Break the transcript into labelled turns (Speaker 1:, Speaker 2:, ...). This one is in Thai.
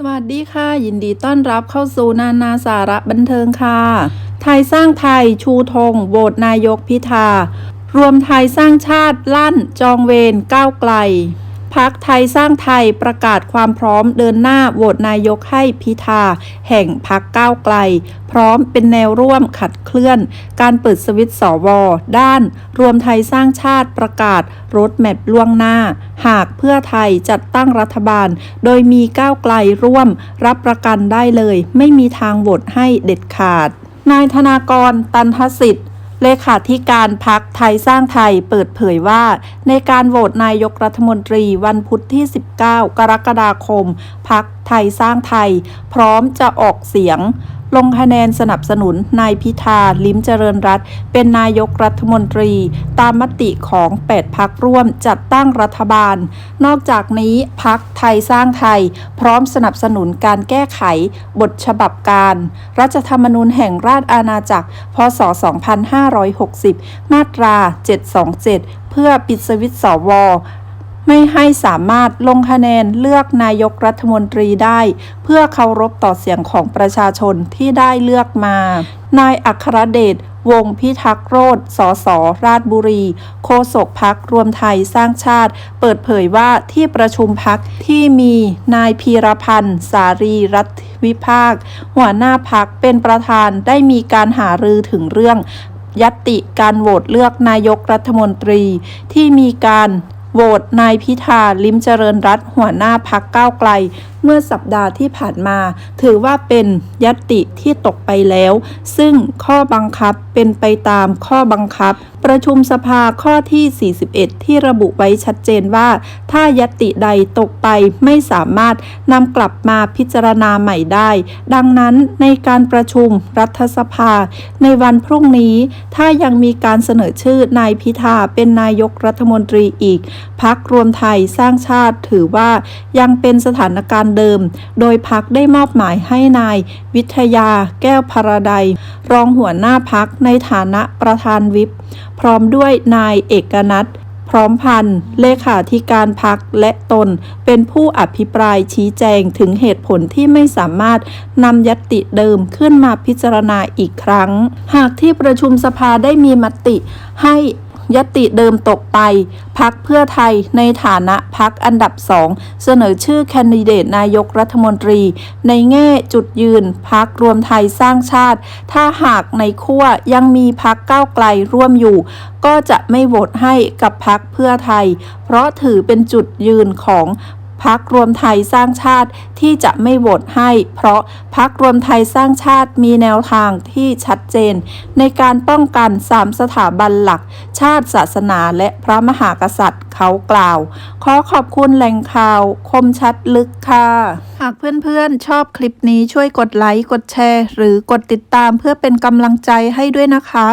Speaker 1: สวัสดีค่ะ ยินดีต้อนรับเข้าสู่นานาสาระบันเทิงค่ะ ไทยสร้างไทยชูธงโหวตนายกพิธา รวมไทยสร้างชาติลั่นจองเวรก้าวไกล พักไทยสร้างไทยประกาศความพร้อมเดินหน้าโหวตนายกให้พิธา แห่งพักก้าวไกล พร้อมเป็นแนวร่วมขัดเคลื่อน การเปิดสวิตช์สวด้าน รวมไทยสร้างชาติประกาศรถแมพล่วงหน้า หากเพื่อไทยจัดตั้งรัฐบาล โดยมีก้าวไกลร่วม รับประกันได้เลย ไม่มีทางโหวตให้เด็ดขาดนายธนากร ตันทสิทธิ์ เลขาธิการพักไทยสร้างไทยเปิดเผยว่า ในการโหวตนายกรัฐมนตรีวันพุธที่ 19 กรกฎาคม พักไทยสร้างไทย พร้อมจะออกเสียง ลงคะแนนสนับสนุนนายพิธาลิ้มเจริญรัตเป็นนายกรัฐมนตรี ตามมติของ 8 พักร่วมจัดตั้งรัฐบาล นอกจากนี้พักไทยสร้างไทย พร้อมสนับสนุนการแก้ไข บทฉบับการ รัฐธรรมนูญแห่งราชอาณาจักร พศ 2560 มาตรา 727 เพื่อปิดสวิตช์สว ไม่ให้สามารถลงคะแนนเลือกนายกรัฐมนตรีได้ เพื่อเคารพต่อเสียงของประชาชนที่ได้เลือกมา นายอัครเดชวงศ์พิทักษ์โรธสส ราชบุรี โฆษกพักรวมไทยสร้างชาติ เปิดเผยว่าที่ประชุมพักที่มีนายพีรพันธ์ สารีรัฐวิภาค หัวหน้าพักเป็นประธานได้มีการหารือถึงเรื่อง ยัตติการโหวตเลือกนายกรัฐมนตรีที่มีการ โหวตนายพิธา ลิมเจริญรัตหัวหน้าพักก้าวไกลเมื่อสัปดาห์ที่ผ่านมา ถือว่าเป็นยัตติที่ตกไปแล้ว ซึ่งข้อบังคับเป็นไปตามข้อบังคับ ประชุมสภาข้อที่ 41 ที่ระบุไว้ชัดเจนว่า ถ้ายัตติใดตกไปไม่สามารถนำกลับมาพิจารณาใหม่ได้ ดังนั้นในการประชุมรัฐสภา ในวันพรุ่งนี้ ถ้ายังมีการเสนอชื่อนายพิธาเป็นนายกรัฐมนตรีอีกพักรวมไทยสร้างชาติถือว่ายังเป็นสถานการณ์เดิม โดยพักได้มอบหมายให้นาย วิทยา แก้วพาราไดยรองหัวหน้าพักในฐานะประธานวิปพร้อมด้วยนายเอกนัทพร้อมพันธ์เลขาธิการพักและตน เป็นผู้อภิปรายชี้แจงถึงเหตุผลที่ไม่สามารถนำยตติเดิมขึ้นมาพิจารณาอีกครั้ง หากที่ประชุมสภาได้มีมติให้ ยติเดิมตกไป พักเพื่อไทยในฐานะพักอันดับสองเสนอชื่อแคนดิเดตนายกรัฐมนตรี ในแง่จุดยืนพักรวมไทยสร้างชาติ ถ้าหากในขั้วยังมีพักก้าวไกลร่วมอยู่ ก็จะไม่โหวตให้กับพักเพื่อไทย เพราะถือเป็นจุดยืนของ พักรวมไทยสร้างชาติที่จะไม่โหวตให้ เพราะพักรวมไทยสร้างชาติมีแนวทางที่ชัดเจน ในการป้องกันสามสถาบันหลัก ชาติศาสนาและพระมหากษัตริย์เขากล่าว ขอขอบคุณแหล่งข่าว คมชัดลึกค่ะ หากเพื่อนๆ ชอบคลิปนี้ช่วยกดไลค์กดแชร์ หรือกดติดตามเพื่อเป็นกำลังใจให้ด้วยนะคะ